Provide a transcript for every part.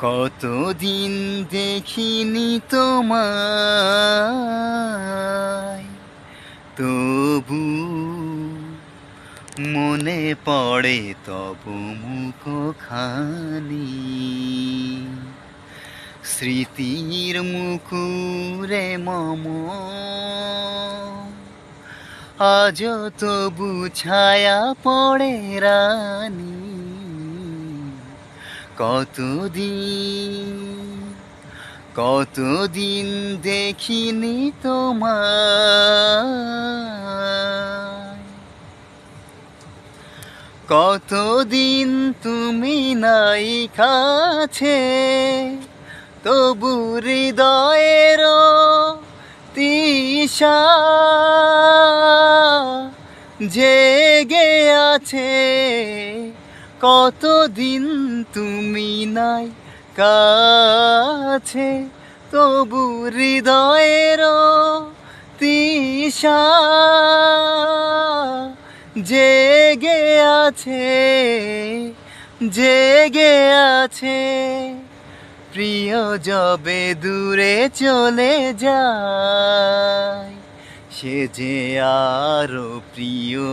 কতদিন দেখিনি তোমায়, তবু মনে পড়ে তব মুখ খানি স্মৃতির মুকুরে মম আজ তবু ছায়া পড়ে রানী। কতদিন কতদিন দেখিনি তোমার কতদিন তুমি নাই কাছে তবু হৃদয়ের তিশা জেগে আছে। কতদিন তুমি নাই কাছে, তবু হৃদয়ের তিশা জেগে আছে জেগে আছে। প্রিয় যবে দূরে চলে যায়, সে যে আরও প্রিয়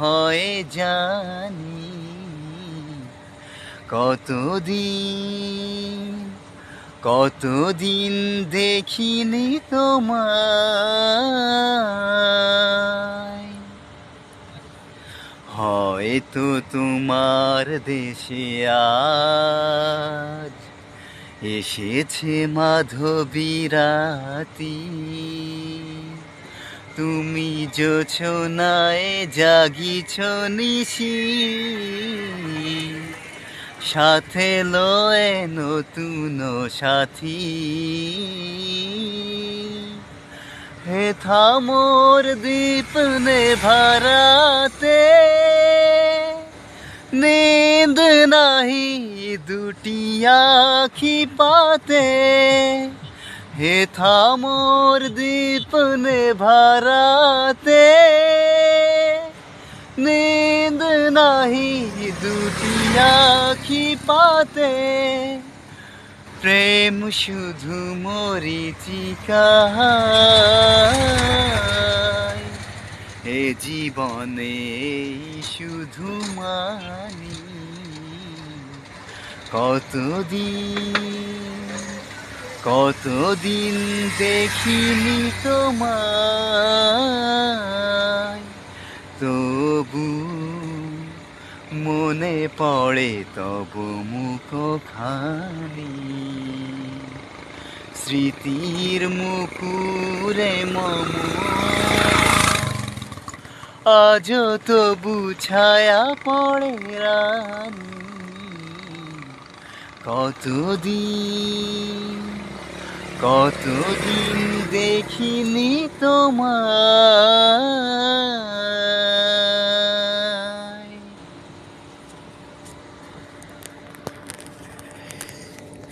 হয় জানি। কতদিন কতদিন দেখিনি তোমায়। হয়তো তোমার দেশে আজ এসেছে মাধবীরাতি। তুমি যোছনায় জাগিছ নিশি। সাথে লয়ে নতুন সাথী। হে থামোর দীপ নে ভারাতে নীন্দ নাহি দুটি আখি পাতে। হে থামোর দীপ নে ভারাতে নীন্দ নাহি দুটি আখি পাতে প্রেম শুধু মরিচিকা এ জীবনে শুধু মানি কতদিন কতদিন দেখিনি তোমায় মনে পড়ে তব মুখ খানি স্মৃতির মুকুরে মম। আজ তবু ছায়া পড়ে রানী। কতদিন কতদিন দেখিনি তোমার